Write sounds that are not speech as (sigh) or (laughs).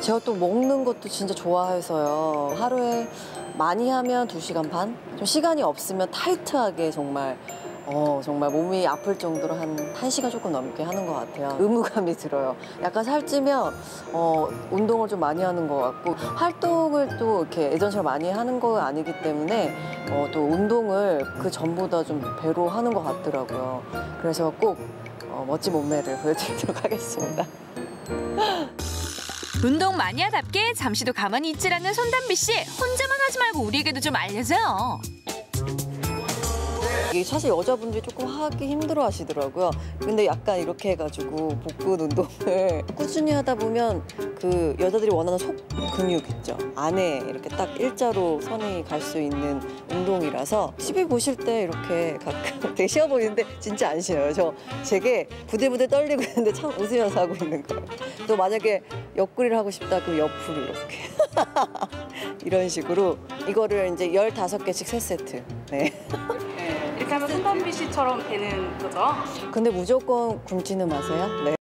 제가 또 먹는 것도 진짜 좋아해서요. 하루에 많이 하면 두시간 반? 좀 시간이 없으면 타이트하게 정말 어, 정말 몸이 아플 정도로 한 1시간 조금 넘게 하는 것 같아요. 의무감이 들어요. 약간 살찌면 어, 운동을 좀 많이 하는 것 같고 활동을 또 이렇게 예전처럼 많이 하는 거 아니기 때문에 어, 또 운동을 그 전보다 좀 배로 하는 것 같더라고요. 그래서 꼭 어, 멋진 몸매를 보여드리도록 하겠습니다. (gasps) 운동 마니아답게 잠시도 가만히 있질 않는 손담비 씨 혼자만 하지 말고 우리에게도 좀 알려줘요. 이게 사실 여자분들이 조금 하기 힘들어 하시더라고요. 근데 약간 이렇게 해가지고 복근 운동을 (laughs) 꾸준히 하다 보면 그 여자들이 원하는 속 근육 있죠. 안에 이렇게 딱 일자로 선이 갈 수 있는 운동이라서 TV 보실 때 이렇게 가끔 (laughs) 되게 쉬워 보이는데 진짜 안 쉬워요. 저 제게 부들부들 떨리고 있는데 참 웃으면서 하고 있는 거예요. 또 만약에 옆구리를 하고 싶다 그럼 옆으로 이렇게 (laughs) 이런 식으로 이거를 이제 15개씩 세세트 네. 이렇게 하면 손담비 씨처럼 되는 거죠? 근데 무조건 굶지는 마세요. 네.